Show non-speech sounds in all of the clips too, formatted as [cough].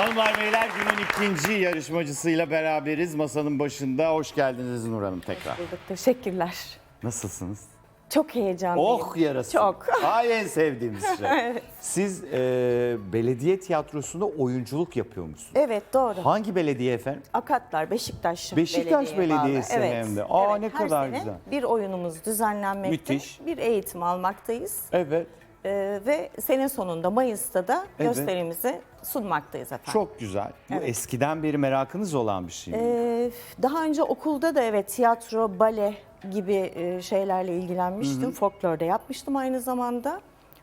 Hanımlar beyler günün ikinci yarışmacısıyla beraberiz. Masanın başında hoş geldiniz Nur Hanım tekrar. bulduk. Teşekkürler. Nasılsınız? Çok heyecanlıyım. Oh yarası. Çok. [laughs] Ay en sevdiğimiz şey. [laughs] Siz e, belediye tiyatrosunda oyunculuk yapıyormuşsunuz. Evet doğru. Hangi belediye efendim? Akatlar Beşiktaş Beşiktaş Belediye'ye bağlı. Belediyesi evet. hem de. Aa, Evet, ne kadar güzel. Bir oyunumuz düzenlenmekte. Müthiş. Bir eğitim almaktayız. Evet. Ee, ve sene sonunda Mayıs'ta da Evet. gösterimizi sunmaktayız efendim. Çok güzel. Bu Evet. eskiden beri merakınız olan bir şey mi? Ee, daha önce okulda da evet tiyatro, bale gibi e, şeylerle ilgilenmiştim. Folklor'da yapmıştım aynı zamanda.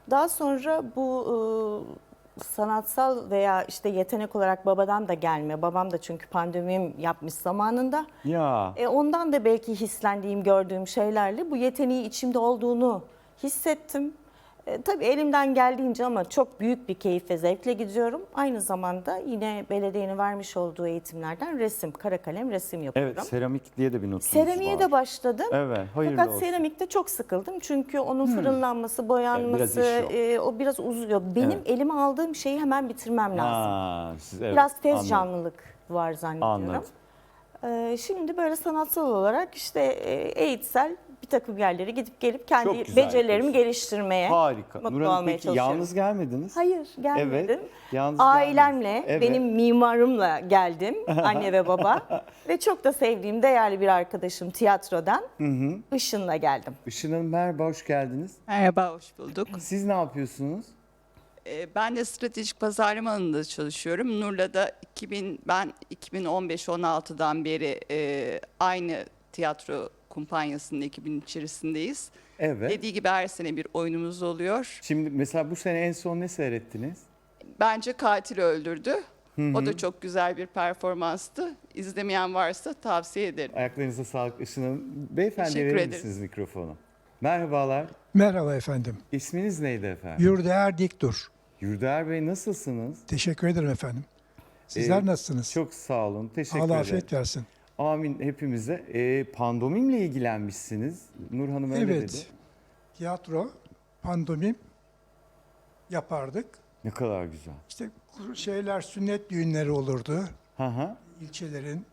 Daha sonra bu e, sanatsal veya işte yetenek olarak babadan da gelme. Babam da çünkü pandemim yapmış zamanında. ya. E, ondan da belki hislendiğim, gördüğüm şeylerle bu yeteneği içimde olduğunu hissettim. E, tabii elimden geldiğince ama çok büyük bir keyif ve zevkle gidiyorum. Aynı zamanda yine belediyenin vermiş olduğu eğitimlerden resim, kara kalem resim yapıyorum. Evet seramik diye de bir notunuz Seramiğe var. de başladım. Evet, hayırlı Fakat olsun. seramikte çok sıkıldım. Çünkü onun fırınlanması, boyanması, Evet, biraz iş e, o biraz uzuyor. Benim Evet. elime aldığım şeyi hemen bitirmem lazım. Ha, siz, evet, Biraz tez anladım. canlılık var zannediyorum. Anladım. Ee, şimdi böyle sanatsal olarak işte e, eğitsel bir takım yerlere gidip gelip kendi Çok güzel becerilerimi yapıyorsun. geliştirmeye Harika. mutlu Nur Hanım olmaya peki çalışıyorum. yalnız gelmediniz? Hayır gelmedim. Evet, yalnız Ailemle, gelmediniz. Evet. benim mimarımla geldim. [laughs] Anne ve baba. ve çok da sevdiğim değerli bir arkadaşım tiyatrodan. Işın'la geldim. Işın Hanım merhaba, hoş geldiniz. Merhaba, hoş bulduk. Siz ne yapıyorsunuz? Ee, Ben de stratejik pazarlama alanında çalışıyorum. Nur'la da 2000, ben 2015-16'dan beri e, aynı tiyatro kumpanyasının ekibinin içerisindeyiz. Evet. Dediği gibi her sene bir oyunumuz oluyor. Şimdi mesela bu sene en son ne seyrettiniz? Bence katil öldürdü. O da çok güzel bir performanstı. İzlemeyen varsa tavsiye ederim. Ayaklarınıza sağlık Işın Hanım. Beyefendi Teşekkür verir ederiz. misiniz mikrofonu? Merhabalar. Merhaba efendim. İsminiz neydi efendim? Yurdaer Diktur. Yurdaer Bey nasılsınız? Teşekkür ederim efendim. Sizler Ee, nasılsınız? Çok sağ olun. Teşekkür Allah ederim. afiyet versin. Amin hepimize. Ee, pandomimle ilgilenmişsiniz. Nur Hanım öyle evet. dedi. Tiyatro, pandomim yapardık. Ne kadar güzel. İşte şeyler sünnet düğünleri olurdu Hı hı. ilçelerin.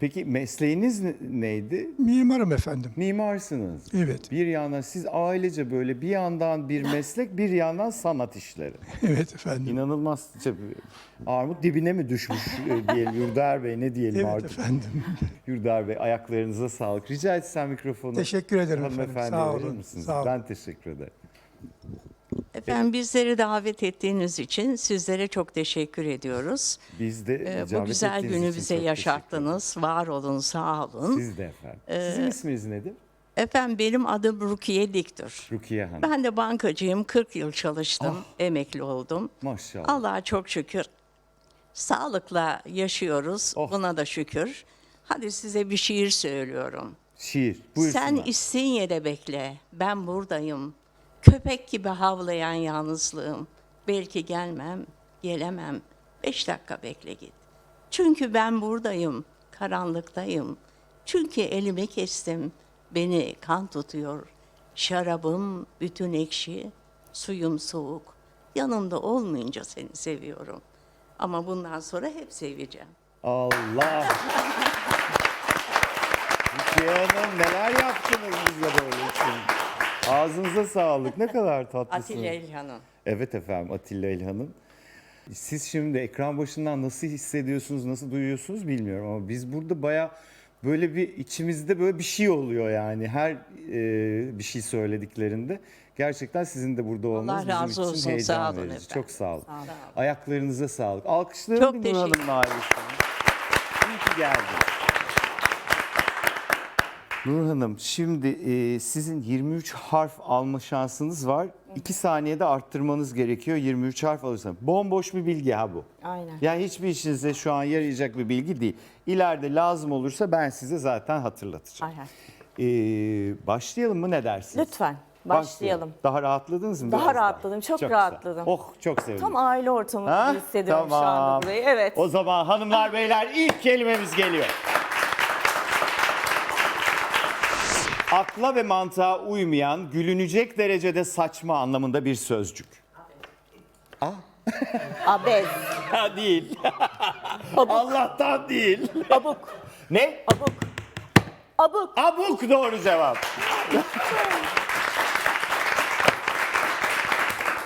Peki mesleğiniz ne- neydi? Mimarım efendim. Mimarsınız. Evet. Bir yandan siz ailece böyle bir yandan bir meslek bir yandan sanat işleri. [laughs] Evet efendim. İnanılmaz. Tabii, Armut dibine mi düşmüş e, diyelim Yurdaer Bey ne diyelim Evet artık. efendim. [laughs] Yurdaer Bey ayaklarınıza sağlık. Rica etsem mikrofonu. Teşekkür ederim efendim. Hanımefendiye Sağ verir olun. misiniz? Sağ olun. Ben teşekkür ederim. Efendim bizleri davet ettiğiniz için sizlere çok teşekkür ediyoruz. Biz de Ee, bu güzel günü bize çok yaşarttınız. Var olun, sağ olun. Siz de efendim. Sizin isminiz nedir? Efendim benim adım Rukiye Diktur. Rukiye Hanım. Ben de bankacıyım. 40 yıl çalıştım. Ah. Emekli oldum. Maşallah. Allah'a çok şükür. Sağlıkla yaşıyoruz. Oh. Buna da şükür. Hadi size bir şiir söylüyorum. Şiir. Buyursunlar. Sen İstinye'de bekle, ben buradayım. Köpek gibi havlayan yalnızlığım. Belki gelmem, gelemem. Beş dakika bekle git. Çünkü ben buradayım, karanlıktayım. Çünkü elimi kestim, beni kan tutuyor. Şarabım bütün ekşi, suyum soğuk. Yanımda olmayınca seni seviyorum. Ama bundan sonra hep seveceğim. Allah. [laughs] Rukiye Hanım neler yaptınız bize böyle için. Ağzınıza sağlık. Ne kadar tatlısınız. Atilla İlhan'ım. Evet efendim Atilla İlhan'ın. Siz şimdi ekran başından nasıl hissediyorsunuz, nasıl duyuyorsunuz bilmiyorum ama biz burada baya böyle bir içimizde böyle bir şey oluyor yani her e, bir şey söylediklerinde. Gerçekten sizin de burada olmanız Allah razı bizim için olsun, heyecan sağ olun verici. efendim. Çok sağ olun. Sağ olun. Ayaklarınıza sağlık. Alkışlayalım Çok bir Nur teşekkür- Hanım'ın ailesine. İyi ki geldin. Nur Hanım şimdi e, sizin 23 harf alma şansınız var. 2 saniyede arttırmanız gerekiyor 23 harf alırsanız. Bomboş bir bilgi ha bu. Aynen. Yani hiçbir işinize şu an yarayacak bir bilgi değil. İleride lazım olursa ben size zaten hatırlatacağım. Aynen. Ee, başlayalım mı ne dersiniz? Lütfen başlayalım. Daha rahatladınız mı? Daha biraz rahatladım, çok güzel. rahatladım. Oh çok sevindim. Tam aile ortamı Ha? hissediyorum şu Tamam. anda burayı. Evet. O zaman hanımlar beyler ilk kelimemiz geliyor. Akla ve mantığa uymayan, gülünecek derecede saçma anlamında bir sözcük. Aa, [laughs] Abez. Ha değil. [laughs] Allah'tan değil. Abuk. Ne? Abuk. Abuk. Abuk doğru cevap. [laughs]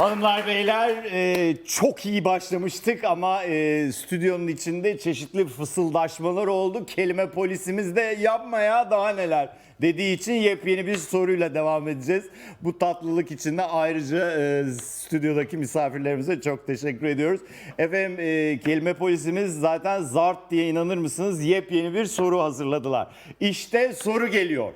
Hanımlar beyler e, çok iyi başlamıştık ama e, stüdyonun içinde çeşitli fısıldaşmalar oldu. Kelime polisimiz de yapmaya daha neler dediği için yepyeni bir soruyla devam edeceğiz. Bu tatlılık için de ayrıca e, stüdyodaki misafirlerimize çok teşekkür ediyoruz. Efendim kelime polisimiz zaten zart diye inanır mısınız yepyeni bir soru hazırladılar. İşte soru geliyor.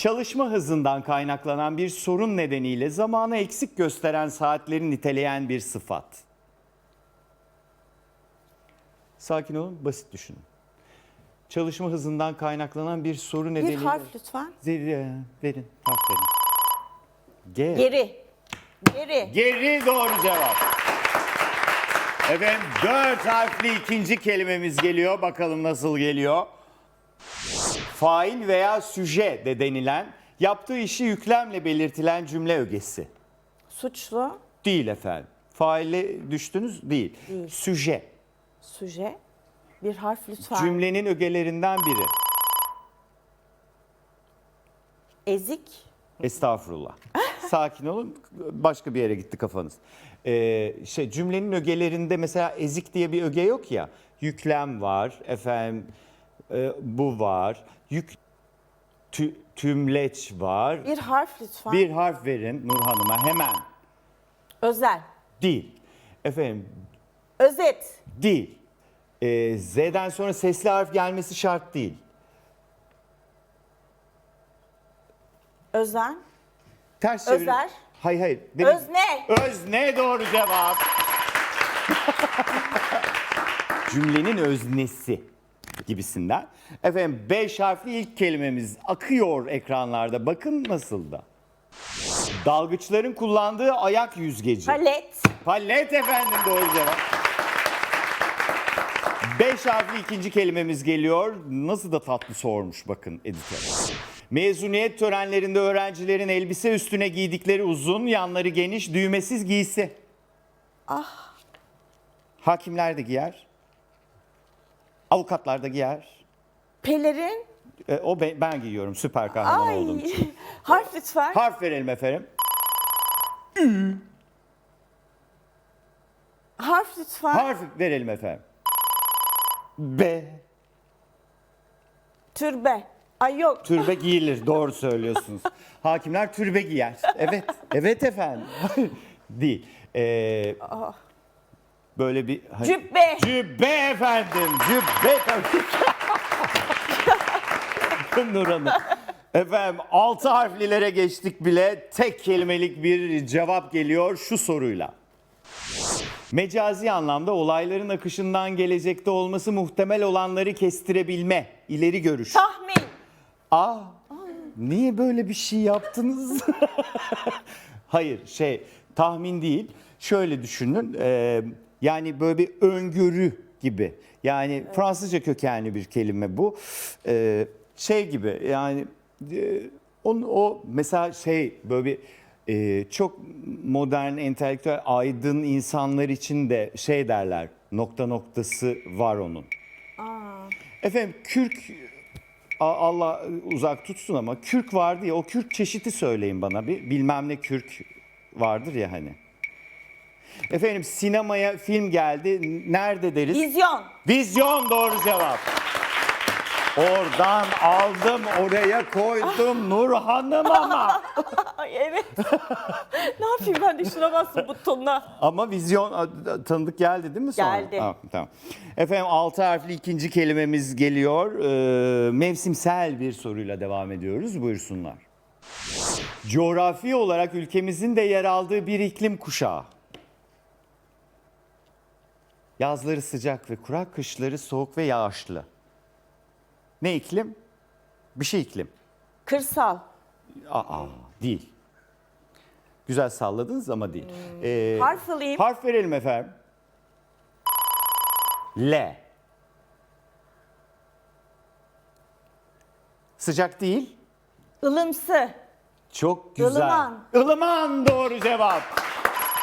Çalışma hızından kaynaklanan bir sorun nedeniyle zamanı eksik gösteren saatleri niteleyen bir sıfat. Sakin olun, basit düşünün. Çalışma hızından kaynaklanan bir sorun Bir nedeniyle... harf lütfen. Zeri- verin, harf verin. G. Geri. Geri. Geri doğru cevap. Efendim dört harfli ikinci kelimemiz geliyor. Bakalım nasıl geliyor. Fail veya süje de denilen yaptığı işi yüklemle belirtilen cümle ögesi. Suçlu. Değil efendim. Faile düştünüz değil. Süje. Suje. Bir harf lütfen. Cümlenin ögelerinden biri. Ezik. Estağfurullah. [laughs] Sakin olun. Başka bir yere gitti kafanız. Ee, şey cümlenin ögelerinde mesela ezik diye bir öge yok ya. Yüklem var, efendim e, bu var. Yük tü- tümleç var. Bir harf lütfen. Bir harf verin Nur Hanım'a hemen. Özel. Değil. Efendim Özet. değil. Ee, Z'den sonra sesli harf gelmesi şart değil. Özen. Ters çevirin. Özer. Hayır hayır. Demin- Özne. Özne doğru cevap. [laughs] Cümlenin öznesi gibisinden. Efendim beş harfli ilk kelimemiz akıyor ekranlarda. Bakın nasıl da. Dalgıçların kullandığı ayak yüzgeci. Palet. Palet efendim doğru cevap. Beş harfli ikinci kelimemiz geliyor. Nasıl da tatlı sormuş bakın editör. Mezuniyet törenlerinde öğrencilerin elbise üstüne giydikleri uzun, yanları geniş, düğmesiz giysi. Ah. Hakimler de giyer. Avukatlar da giyer. Pelerin. E, o ben, ben giyiyorum süper kahraman Ay. olduğum için. [laughs] harf lütfen. Harf verelim efendim. harf lütfen. Harf verelim efendim. B. Türbe. Ay yok. Türbe [laughs] giyilir. Doğru söylüyorsunuz. Hakimler türbe giyer. Evet. Evet efendim. [laughs] Değil. Ee, böyle bir... hani- Cübbe. Cübbe efendim. Cübbe tabii. [laughs] Nur Hanım. Efendim altı harflilere geçtik bile. Tek kelimelik bir cevap geliyor şu soruyla. Mecazi anlamda olayların akışından gelecekte olması muhtemel olanları kestirebilme, ileri görüş. Tahmin. Aa, niye böyle bir şey yaptınız? [laughs] Hayır, şey tahmin değil. Şöyle düşünün, e, yani böyle bir öngörü gibi. Yani Fransızca kökenli bir kelime bu. E, şey gibi yani e, onun o mesela şey böyle bir e, çok modern entelektüel aydın insanlar için de şey derler nokta noktası var onun. Efendim kürk Allah uzak tutsun ama kürk vardı ya o kürk çeşidi söyleyin bana bir. Bilmem ne kürk vardır ya hani. Efendim sinemaya film geldi. Nerede deriz? Vizyon. Vizyon doğru cevap. Oradan aldım oraya koydum Nur Hanım ama. [laughs] Ay evet. ne yapayım ben de şuna bastım butonuna. Ama vizyon tanıdık geldi değil mi sonra? Geldi. Tamam, tamam. Efendim altı harfli ikinci kelimemiz geliyor. Ee, mevsimsel bir soruyla devam ediyoruz. Buyursunlar. Coğrafi olarak ülkemizin de yer aldığı bir iklim kuşağı. Yazları sıcak ve kurak, kışları soğuk ve yağışlı. Ne iklim? Bir şey iklim. Kırsal. Aa, değil. Güzel salladınız ama değil. Ee, Harf alayım. Harf verelim efendim. L. Sıcak değil. Ilımsı. Çok güzel. Ilıman. Ilıman doğru cevap.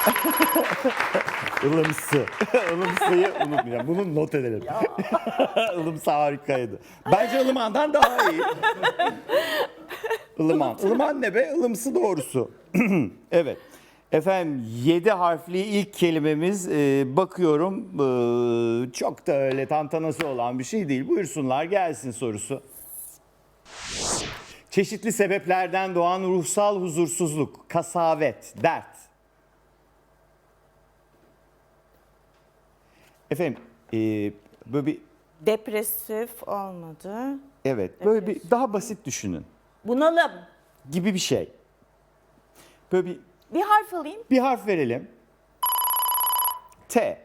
[laughs] Ilımsı. [laughs] Ilımsıyı unutmayacağım. Bunu not edelim. [laughs] Ilımsı harikaydı. Bence ılımandan daha iyi. Ilıman. Ilıman ne be? Ilımsı doğrusu. [clears throat] evet. Efendim 7 harfli ilk kelimemiz e, bakıyorum e, çok da öyle tantanası olan bir şey değil. Buyursunlar gelsin sorusu. Çeşitli sebeplerden doğan ruhsal huzursuzluk, kasavet, dert. Efendim e, böyle bir Depresif olmadı. evet böyle bir daha basit düşünün Bunalım. gibi bir şey. Böyle bir Bir harf alayım. bir harf verelim. T.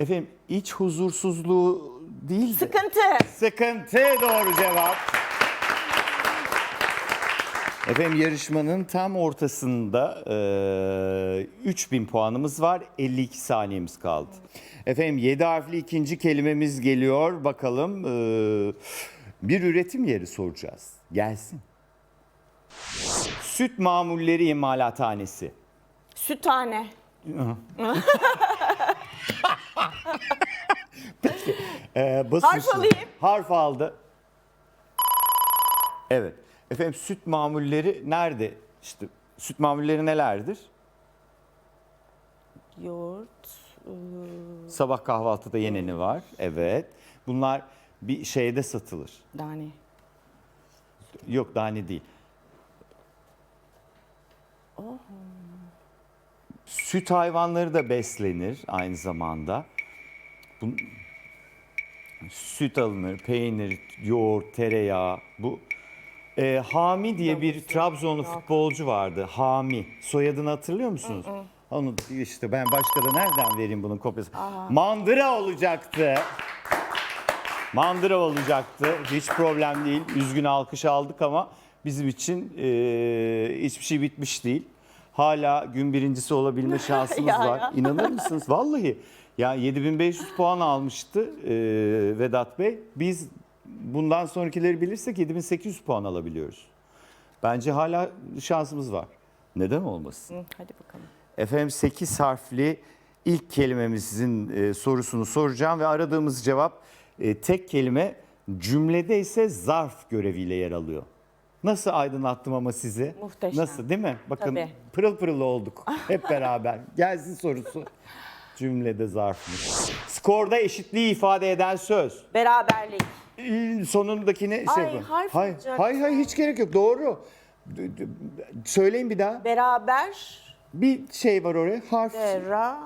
Efendim iç huzursuzluğu değil de Sıkıntı. sıkıntı doğru cevap. Efendim yarışmanın tam ortasında e, 3000 puanımız var. 52 saniyemiz kaldı. Efendim 7 harfli ikinci kelimemiz geliyor. Bakalım e, bir üretim yeri soracağız. Gelsin. Süt mamulleri imalathanesi. Süthane. [laughs] Ee, basın Harf alayım. Harf aldı. Evet. Efendim süt mamulleri nerede? İşte süt mamulleri nelerdir? Yoğurt. ıı, Sabah kahvaltıda yeneni var. Evet. Bunlar bir şeyde satılır. Tane. Yok tane değil. Süt hayvanları da beslenir aynı zamanda. Bun- süt alınır, peynir, yoğurt, tereyağı. Bu Ee, Hami diye bir Trabzonlu futbolcu vardı. Hami. Soyadını hatırlıyor musunuz? Onu işte ben başka da nereden vereyim bunun kopyası? Mandıra olacaktı. Mandıra olacaktı. Hiç problem değil. Üzgün alkış aldık ama bizim için e, hiçbir şey bitmiş değil. Hala gün birincisi olabilme [laughs] şansımız Ya, var. ya. İnanır mısınız? Vallahi. Ya 7500 puan almıştı e, Vedat Bey. Biz bundan sonrakileri bilirsek 7800 puan alabiliyoruz. Bence hala şansımız var. Neden olmasın? Hı, hadi bakalım. Efendim 8 harfli ilk kelimemizin e, sorusunu soracağım ve aradığımız cevap e, tek kelime cümlede ise zarf göreviyle yer alıyor. Nasıl aydınlattım ama sizi? Muhteşem. Nasıl değil mi? Bakın Tabii. pırıl pırıl olduk [laughs] hep beraber. Gelsin sorusu. Cümlede zarfmış. Skorda eşitliği ifade eden söz. Beraberlik. Ee, Sonundakini şey Ay, harf alacaktım. hayır, hayır hiç gerek yok. Doğru. D- d- Söyleyin bir daha. Beraber. Bir şey var oraya. Harf. Bera.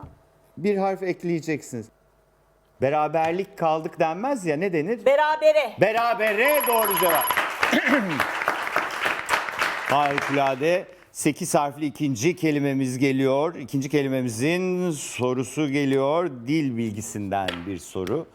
bir harf ekleyeceksiniz. Beraberlik kaldık denmez ya ne denir? Berabere. Berabere doğru cevap. [clears throat] Harikulade. 8 harfli ikinci kelimemiz geliyor. İkinci kelimemizin sorusu geliyor. Dil bilgisinden bir soru.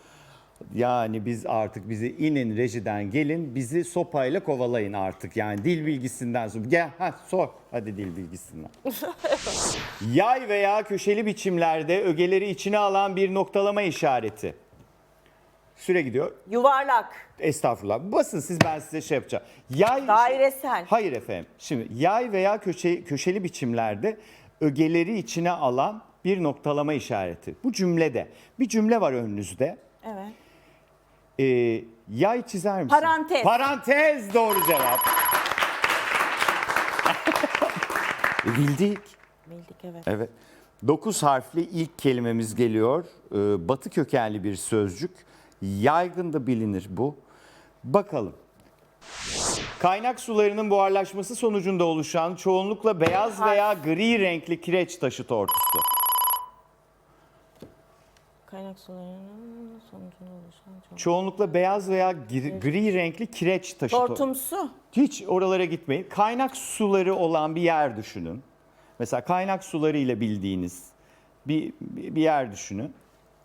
Yani biz artık bizi inin rejiden gelin bizi sopayla kovalayın artık. Yani dil bilgisinden sor. Gel ha sor hadi dil bilgisinden. [laughs] Yay veya köşeli biçimlerde ögeleri içine alan bir noktalama işareti. Süre gidiyor. Yuvarlak. Estağfurullah. Basın siz ben size şey yapacağım. Yay Dairesel. Hayır efendim. Şimdi yay veya köşe, köşeli biçimlerde ögeleri içine alan bir noktalama işareti. Bu cümlede. Bir cümle var önünüzde. Evet. Ee, yay çizer misin? Parantez. Parantez doğru cevap. [laughs] Bildik. Bildik evet. Evet. 9 harfli ilk kelimemiz geliyor. Ee, batı kökenli bir sözcük. Yaygın da bilinir bu. Bakalım. Kaynak sularının buharlaşması sonucunda oluşan çoğunlukla beyaz veya gri renkli kireç taşı tortusu. Kaynak sularının sonucunda oluşan çok. Çoğunlukla beyaz veya gri, gri renkli kireç taşı. Tortumsu. Hiç oralara gitmeyin. Kaynak suları olan bir yer düşünün. Mesela kaynak suları ile bildiğiniz bir, bir yer düşünün.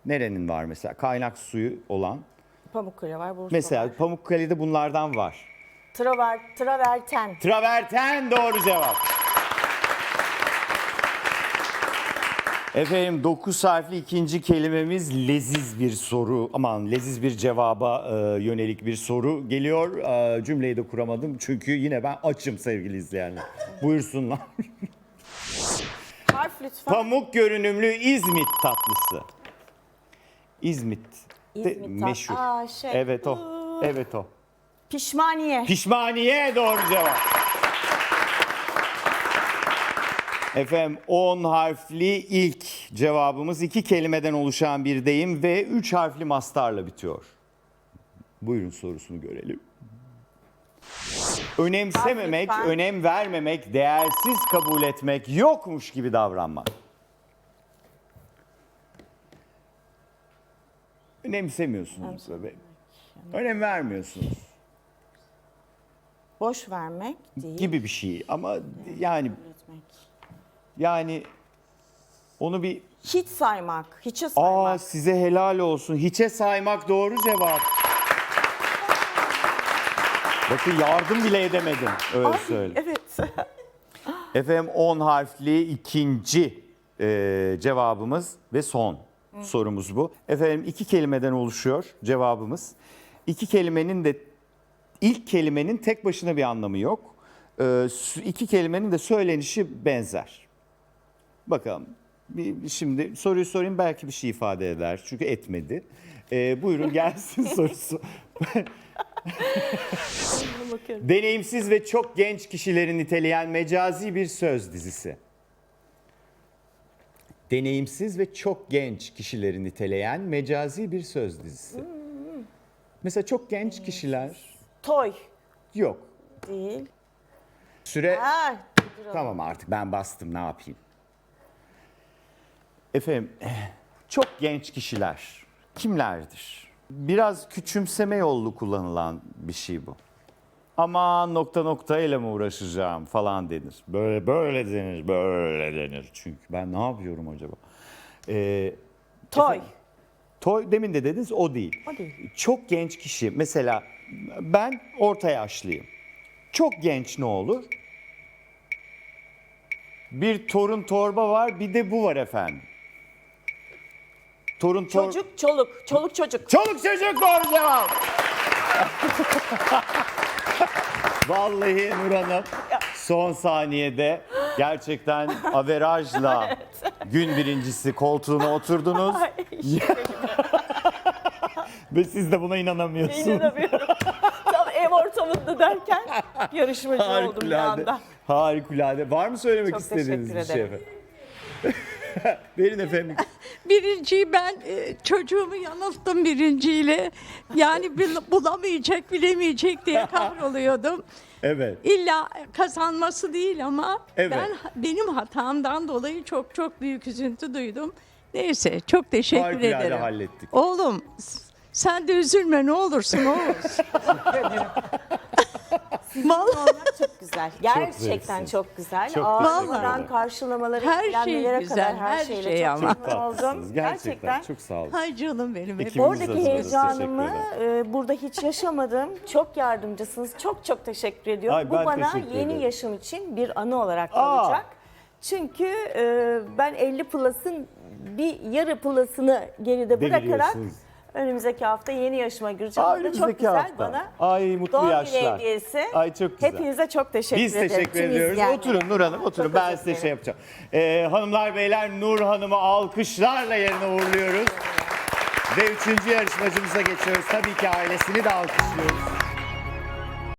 Nerenin var mesela kaynak suyu olan? Pamukkale var, Bursa Mesela var. Pamukkale'de bunlardan var. Traver, traverten. Traverten doğru cevap. Efendim 9 harfli ikinci kelimemiz leziz bir soru. Aman leziz bir cevaba e, yönelik bir soru geliyor. E, cümleyi de kuramadım çünkü yine ben açım sevgili izleyenler. Buyursunlar. Harf lütfen. Pamuk görünümlü İzmit tatlısı. İzmit. de İzmit tat- meşhur. Aa, şey. Evet o. Evet o. Pişmaniye. Pişmaniye doğru cevap. Efendim 10 harfli ilk cevabımız iki kelimeden oluşan bir deyim ve 3 harfli mastarla bitiyor. Buyurun sorusunu görelim. Önemsememek, Lütfen. önem vermemek, değersiz kabul etmek, yokmuş gibi davranmak. Önemsemiyorsunuz tabii. Önem vermiyorsunuz Boş vermek değil. gibi bir şey ama yani Üretmek. Yani onu bir Hiç saymak. Hiçe aa saymak. size helal olsun. Hiçe saymak doğru cevap. Bakın yardım bile edemedim. Öyle Ay, söyle. evet. [laughs] Efendim 10 harfli ikinci e, cevabımız ve son sorumuz bu. Efendim iki kelimeden oluşuyor cevabımız. İki kelimenin de ilk kelimenin tek başına bir anlamı yok. E, iki kelimenin de söylenişi benzer. Bakalım. Bir, şimdi soruyu sorayım belki bir şey ifade eder. Çünkü etmedi. E, buyurun gelsin [laughs] sorusu. Deneyimsiz ve çok genç kişileri niteleyen mecazi bir söz dizisi. Deneyimsiz ve çok genç kişileri niteleyen mecazi bir söz dizisi. Mesela çok genç kişiler Toy yok. değil. Süre Ha, tamam artık ben bastım ne yapayım. Efendim çok genç kişiler kimlerdir? Biraz küçümseme yollu kullanılan bir şey bu. Ama nokta nokta ile mi uğraşacağım falan denir. Böyle böyle denir, böyle denir. Çünkü ben ne yapıyorum acaba? Ee, toy. toy demin de dediniz o değil. O değil. Çok genç kişi mesela ben orta yaşlıyım. Çok genç ne olur? Bir torun torba var bir de bu var efendim. Torun tor... Çocuk, çoluk. Çoluk çocuk. Çoluk çocuk doğru cevap. Vallahi Nur Hanım son saniyede gerçekten averajla [laughs] gün birincisi koltuğuna oturdunuz. [laughs] Ve siz de buna inanamıyorsunuz. İnanamıyorum. Tam ev ortamında derken yarışmacı oldum bir anda. Harikulade. Var mı söylemek Çok istediğiniz bir teşekkür şey ederim. efendim? [laughs] Verin efendim. [laughs] Birinciyi ben e, çocuğumu yanılttım birinciyle. Yani [laughs] bil- bulamayacak, bilemeyecek diye kahroluyordum. Evet. İlla kazanması değil ama Evet. ben benim hatamdan dolayı çok çok büyük üzüntü duydum. Neyse çok teşekkür Harikulade ederim. hallettik. Oğlum sen de üzülme ne olursun Oğuz. Vallahi Olmak çok güzel. Gerçekten zarifsiniz. çok güzel. Çok ederim. karşılamaları, Her şey güzel, kadar her, her şeyle şey çok ama. Çok memnun oldum. Gerçekten, çok sağ olun. Hay canım benim. hep- Oradaki heyecanımı e, burada hiç yaşamadım. Çok yardımcısınız. Çok çok teşekkür ediyorum. Ay, Bu bana yeni yaşam için bir anı olarak kalacak. Çünkü e, ben 50 plus'ın bir yarı plus'ını geride bırakarak. Önümüzdeki hafta yeni yaşıma gireceğim. Aa, Bu da çok önümüzdeki güzel hafta. bana. Ay mutlu Doğum günü yaşlar. hediyesi. Ay çok güzel. Hepinize çok teşekkür Biz ederim. teşekkür Tüm ediyoruz. izleyenlere. Oturun Nur Hanım, oturun. Çok ben teşekkür size şey yapacağım. Ee, hanımlar beyler Nur Hanım'ı alkışlarla yerine uğurluyoruz. Ve üçüncü yarışmacımıza geçiyoruz. Tabii ki ailesini de alkışlıyoruz.